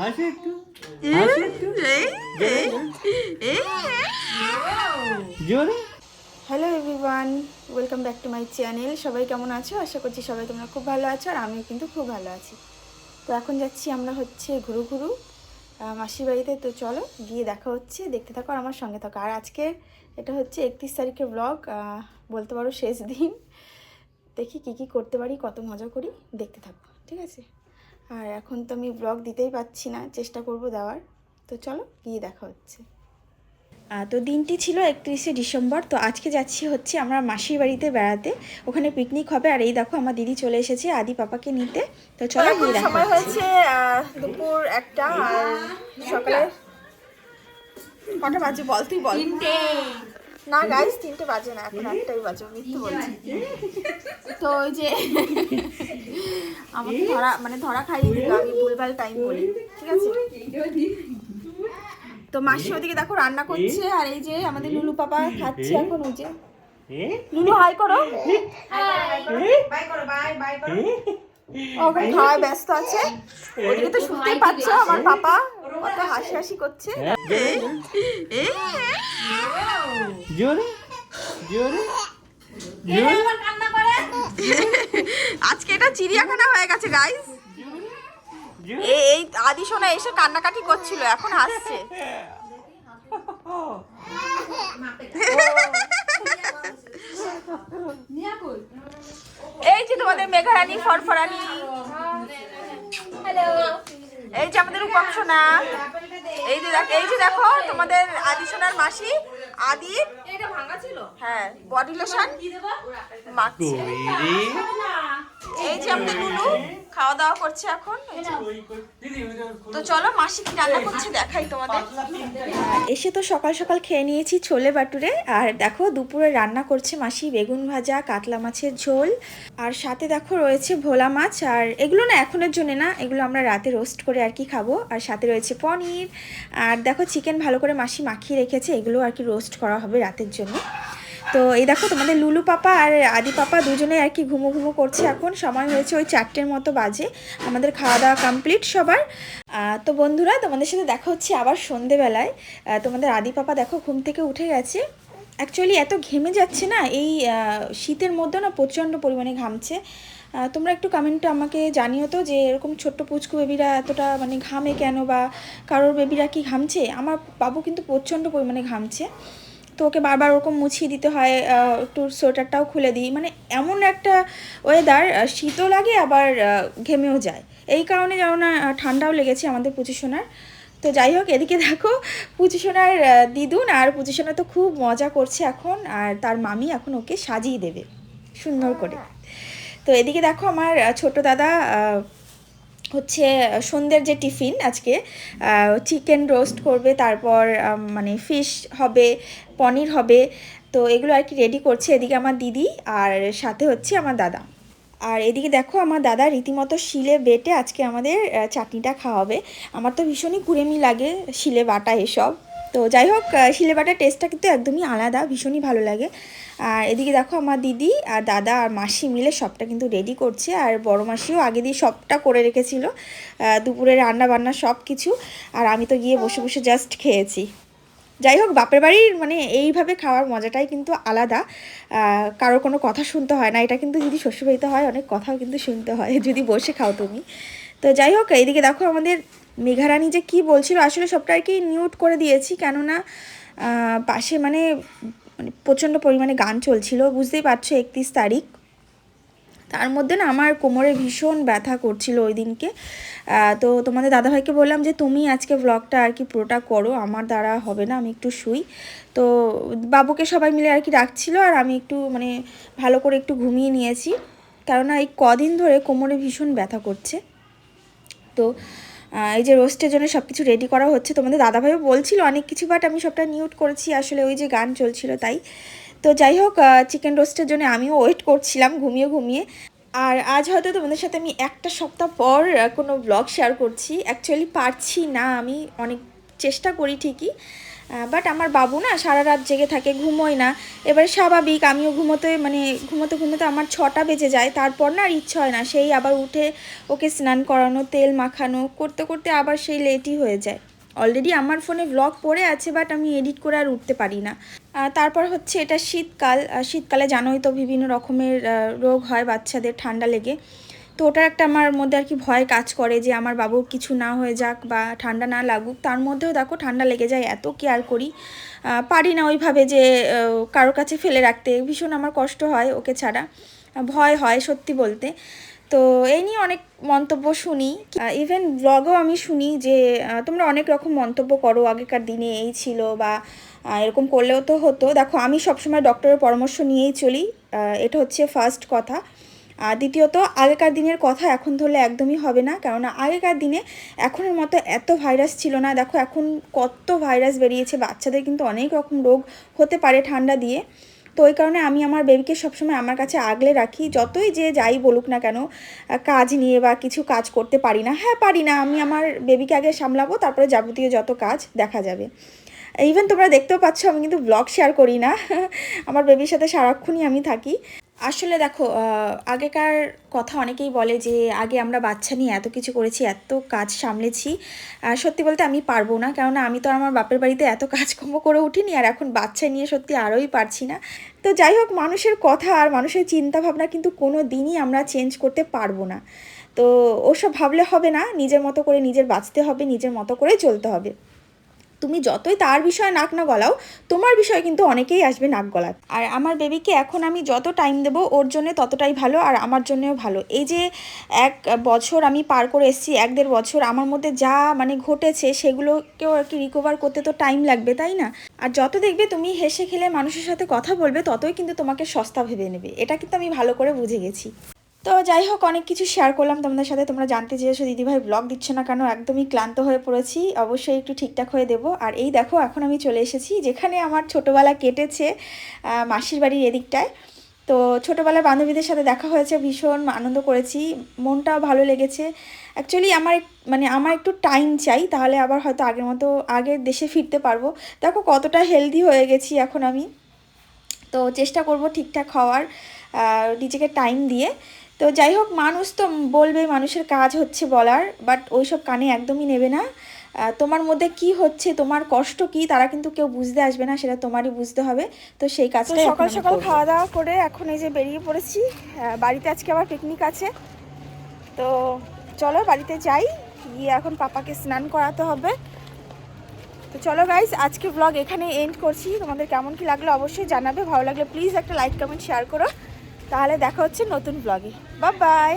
হাসি একটু? হাসি একটু? জোরে? Hello everyone welcome back to my channel সবাই কেমন আছো? আশা করছি সবাই তোমরা খুব ভালো আছো আর আমিও কিন্তু খুব ভালো আছি। তো এখন যাচ্ছি আমরা হচ্ছে ঘুরু ঘুরু। মাসির বাড়িতে। তো চলো গিয়ে দেখা হচ্ছে দেখতে থাকো আর আমার সঙ্গে থাকো। আর আজকে এটা হচ্ছে একত্রিশ তারিখের ব্লগ বলতে পারো শেষ দিন। দেখি কি কি করতে পারি কত মজা করি দেখতে থাকো ঠিক আছে? আর এখন তো আমি ব্লগ দিতেই পাচ্ছি না চেষ্টা করব দেওয়ার। তো চলো গিয়ে দেখা হচ্ছে। তো দিনটি ছিল একত্রিশে ডিসেম্বর তো আজকে যাচ্ছি হচ্ছে আমরা মাসির বাড়িতে বেড়াতে। ওখানে পিকনিক হবে আর এই দেখো আমার দিদি চলে এসেছে আদি পাপাকে নিতে। তো চলো গিয়ে দেখা সময় হয়েছে দুপুর একটা আর সকালে কটা বাজে বল তুই বল। না গাইস তিনটে বাজে না এখন একটাই বাজে মিথ্যে বলছি। তো ওই যে আমাকে ধরা মানে ধরা খাইয়ে দিল আমি ভুলভাল টাইম বলি ঠিক আছে? তো মাসি ওদিকে দেখো রান্না করছে আর এই যে আমাদের লুলু পাপা খাচ্ছে এখন ওই যে। লুলু হাই করো। ও ওখানে খাওয়ায় ব্যস্ত আছে। ওদিকে তো শুনতেই পাচ্ছ আমার পাপা। কত হাসি হাসি করছে? জোরে? জোরে? আজকে এটা চিড়িয়াখানা হয়ে গেছে গাইস এই আদি সোনা এসে কান্নাকাটি করছিল এখন হাসছে। এই যে তোমাদের মেঘারানী ফরফরানি। এই যে আমাদের উপম সোনা। এই যে দেখ- এই যে দেখো তোমাদের আদি সোনার মাসি আদি। হ্যাঁ বডি লোশন মাখছে। এই যে আমাদের লুলু। খাওয়া দাওয়া করছে এখন? তো চলো মাসি কি রান্না করছে দেখাই তোমাদের। এসে তো সকাল সকাল খেয়ে নিয়েছি ছোলে বাটুরে। আর দেখো দুপুরে রান্না করছে মাসি বেগুন ভাজা কাতলা মাছের ঝোল। আর সাথে দেখো রয়েছে ভোলা মাছ। আর এগুলো না এখনের জন্য না এগুলো আমরা রাতে রোস্ট করে আর কি খাব। আর সাথে রয়েছে পনির। আর দেখো চিকেন ভালো করে মাসি মাখিয়ে রেখেছে। এগুলো আর কি রোস্ট করা হবে রাতের জন্য। তো এই দেখো তোমাদের লুলু পাপা আর আদি পাপা দুজনে আর কি ঘুমো ঘুমো করছে এখন। সময় হয়েছে ওই চারটের মতো বাজে। আমাদের খাওয়া দাওয়া কমপ্লিট সবার তো বন্ধুরা, তোমাদের সাথে দেখা হচ্ছে আবার সন্ধেবেলায়। তোমাদের আদি পাপা দেখো ঘুম থেকে উঠে গেছে। অ্যাকচুয়ালি এত ঘেমে যাচ্ছে না, এই শীতের মধ্যে না প্রচণ্ড পরিমাণে ঘামছে। তোমরা একটু কমেন্টে আমাকে জানিও তো যে এরকম ছোট্ট পুচকু বেবিরা এতটা মানে ঘামে কেন বা কারোর বেবিরা কি ঘামছে? আমার বাবু কিন্তু প্রচণ্ড পরিমাণে ঘামছে। তো ওকে বারবার ওরকম মুছিয়ে দিতে হয় একটু সোয়েটারটাও খুলে দিই। মানে এমন একটা ওয়েদার শীতও লাগে আবার ঘেমেও যায়। এই কারণে যেন না ঠান্ডাও লেগেছে আমাদের পুচিসোনার তো যাই হোক এদিকে দেখো আহ, দিদুন আর পুচিসোনা তো খুব মজা করছে এখন আর তার মামি এখন ওকে সাজিয়ে দেবে সুন্দর করে। তো এদিকে দেখো আমার ছোট দাদা হচ্ছে সন্ধ্যের যে টিফিন আজকে চিকেন রোস্ট করবে, তারপর মানে ফিশ হবে, পনির হবে, তো এগুলো আর কি রেডি করছে এদিকে আমার দিদি আর সাথে হচ্ছে আমার দাদা। আর এদিকে দেখো আমার দাদা রীতিমতো শিলে বেটে আজকে আমাদের চাটনিটা খাওয়াবে। আমার তো ভীষণই কুড়েমি লাগে শিলে বাটা এসব। তো যাই হোক শিলে বাটার টেস্টটা কিন্তু একদমই আলাদা, ভীষণই ভালো লাগে। আর এদিকে দেখো আমার দিদি আর দাদা আর মাসি মিলে সবটা কিন্তু রেডি করছে, আর বড় মাসিও আগে দিয়ে সবটা করে রেখেছিল দুপুরে রান্না বান্না সব কিছু আর আমি তো গিয়ে বসে বসে জাস্ট খেয়েছি। যাই হোক বাপের বাড়ির মানে এইভাবে খাওয়ার মজাটাই কিন্তু আলাদা কারোর কোনো কথা শুনতে হয় না, এটা কিন্তু যদি শ্বশুরবাড়িতে হয়, অনেক কথাও কিন্তু শুনতে হয়, যদি বসে খাও তুমি। তো যাই হোক এইদিকে দেখো আমাদের মেঘারানী যে কি বলছিল, আসলে সবটা আর কি মিউট করে দিয়েছি, কেননা পাশে মানে মানে প্রচণ্ড পরিমাণে গান চলছিল, বুঝতেই পারছ একত্রিশ তারিখ। তার মধ্যে না আমার কোমরে ভীষণ ব্যথা করছিল ওই দিনকে। তো তোমাদের দাদাভাইকে বললাম যে, তুমি আজকে ব্লগটা আর কি পুরোটা করো, আমার দ্বারা হবে না, আমি একটু শুই। তো বাবুকে সবাই মিলে আর কি রাখছিল আর আমি একটু মানে ভালো করে একটু ঘুমিয়ে নিয়েছি। কেননা এই কদিন ধরে কোমরে ভীষণ ব্যথা করছে। তো এই যে রোস্টের জন্য সব কিছু রেডি করা হচ্ছে। তোমাদের দাদাভাইও বলছিল অনেক কিছু বাট আমি সবটা নিউট করেছি। আসলে ওই যে গান চলছিল তাই। তো যাই হোক চিকেন রোস্টের জন্য আমিও ওয়েট করছিলাম ঘুমিয়ে ঘুমিয়ে। আর আজ হয়তো তোমাদের সাথে আমি একটা সপ্তাহ পর কোনো ব্লগ শেয়ার করছি। অ্যাকচুয়ালি পারছি না, আমি অনেক চেষ্টা করি ঠিকই। বাট আমার বাবু না সারা রাত জেগে থাকে, ঘুমোয় না। এবার স্বাভাবিক, আমিও ঘুমোতে মানে ঘুমোতে ঘুমোতে আমার ছটা বেজে যায়। তারপর না আর ইচ্ছা হয় না, সেই আবার উঠে ওকে স্নান করানো, তেল মাখানো, করতে করতে আবার সেই লেটই হয়ে যায়। অলরেডি আমার ফোনে ব্লগ পড়ে আছে বাট আমি এডিট করে আর উঠতে পারি না। তারপর হচ্ছে এটা শীতকাল। শীতকালে জানোই তো বিভিন্ন রকমের রোগ হয় বাচ্চাদের ঠান্ডা লেগে। তো ওটার একটা আমার মধ্যে আর কি ভয় কাজ করে যে আমার বাবুর কিছু না হয়ে যাক বা ঠান্ডা না লাগুক। তার মধ্যেও দেখো ঠান্ডা লেগে যায়, এত কেয়ার করি। পারি না ওইভাবে যে কারোর কাছে ফেলে রাখতে। ভীষণ আমার কষ্ট হয় ওকে ছাড়া। ভয় হয় সত্যি বলতে। তো এই নিয়ে অনেক মন্তব্য শুনি। ইভেন ব্লগেও আমি শুনি যে তোমরা অনেক রকম মন্তব্য করো। আগেকার দিনে এই ছিল বা এরকম করলেও তো হতো। দেখো আমি সবসময় ডক্টরের পরামর্শ নিয়েই চলি। এটা হচ্ছে ফার্স্ট কথা। আর দ্বিতীয়ত, আগেকার দিনের কথা এখন ধরলে একদমই হবে না। কেননা, আগেকার দিনে এখনের মতো এত ভাইরাস ছিল না। দেখো, এখন কত ভাইরাস বেরিয়েছে। বাচ্চাদের কিন্তু অনেক রকম রোগ হতে পারে ঠান্ডা দিয়ে। তো ওই কারণে আমি আমার বেবিকে সবসময় আমার কাছে আগলে রাখি। যতই যে যাই বলুক না কেন কাজ নিয়ে বা কিছু কাজ করতে পারি না। হ্যাঁ পারি না। আমি আমার বেবিকে আগে সামলাবো, তারপরে যাবতীয় যত কাজ দেখা যাবে। ইভেন তোমরা দেখতেও পাচ্ছ, আমি কিন্তু ব্লগ শেয়ার করি না। আমার বেবির সাথে সারাক্ষণই আমি থাকি। আসলে দেখো আগেকার কথা অনেকেই বলে যে, আগে আমরা বাচ্চা নিয়ে এত কিছু করেছি, এত কাজ সামলেছি সত্যি বলতে আমি পারব না। কেননা আমি তো আমার বাপের বাড়িতে এত কাজকর্ম করে উঠিনি, আর এখন বাচ্চা নিয়ে সত্যি আরোই পারছি না। তো যাই হোক, মানুষের কথা আর মানুষের চিন্তা ভাবনা কিন্তু কোনো দিনই আমরা চেঞ্জ করতে পারব না। তো ওসব ভাবলে হবে না, নিজের মতো করে নিজের বাঁচতে হবে, নিজের মতো করে চলতে হবে। তুমি যতই তার বিষয়ে নাক না গলাও, তোমার বিষয়ে কিন্তু অনেকেই আসবে নাক গলাত। আর আমার বেবিকে এখন আমি যত টাইম দেব, ওর জন্য ততটাই ভালো আর আমার জন্যও ভালো। এই যে এক বছর আমি পার করে এসেছি, এক দেড় বছর, আমার মধ্যে যা মানে ঘটেছে, সেগুলোকেও আর কি রিকভার করতে তো টাইম লাগবে, তাই না? আর যত দেখবে তুমি হেসে খেলে মানুষের সাথে কথা বলবে, ততই কিন্তু তোমাকে সস্তা ভেবে নেবে। এটা কিন্তু আমি ভালো করে বুঝে গেছি। তো যাই হোক, অনেক কিছু শেয়ার করলাম তোমাদের সাথে। তোমরা জানতে চেয়েছো, দিদিভাই ব্লগ দিচ্ছে না কেন? একদমই ক্লান্ত হয়ে পড়েছি। অবশ্যই একটু ঠিকঠাক হয়ে দেবো। আর এই দেখো, এখন আমি চলে এসেছি, যেখানে আমার ছোটোবেলা কেটেছে মাসির বাড়ির এদিকটায়। তো ছোটোবেলার বান্ধবীদের সাথে দেখা হয়েছে, ভীষণ আনন্দ করেছি। মনটাও ভালো লেগেছে। অ্যাকচুয়ালি আমার মানে আমার একটু টাইম চাই, তাহলে আবার হয়তো আগের মতো, আগের দেশে ফিরতে পারব। দেখো কতটা হেলদি হয়ে গেছি এখন আমি। তো চেষ্টা করব ঠিকঠাক হওয়ার নিজেকে টাইম দিয়ে। তো যাই হোক মানুষ তো বলবে মানুষের কাজ হচ্ছে বলার বাট ওইসব কানে একদমই নেবে না। তোমার মধ্যে কি হচ্ছে তোমার কষ্ট কি তারা কিন্তু কেউ বুঝতে আসবে না সেটা তোমারই বুঝতে হবে। তো সেই কাজটা সকাল সকাল খাওয়া দাওয়া করে এখন এই যে বেরিয়ে পড়েছি। বাড়িতে আজকে আবার পিকনিক আছে। তো চলো বাড়িতে যাই গিয়ে এখন পাপাকে স্নান করাতে হবে। তো চলো গাইস আজকে ব্লগ এখানে এন্ড করছি। তোমাদের কেমন কি লাগল অবশ্যই জানাবে। ভালো লাগলে প্লিজ একটা লাইক কমেন্ট শেয়ার করো। তাহলে দেখা হচ্ছে নতুন ব্লগে বা বাই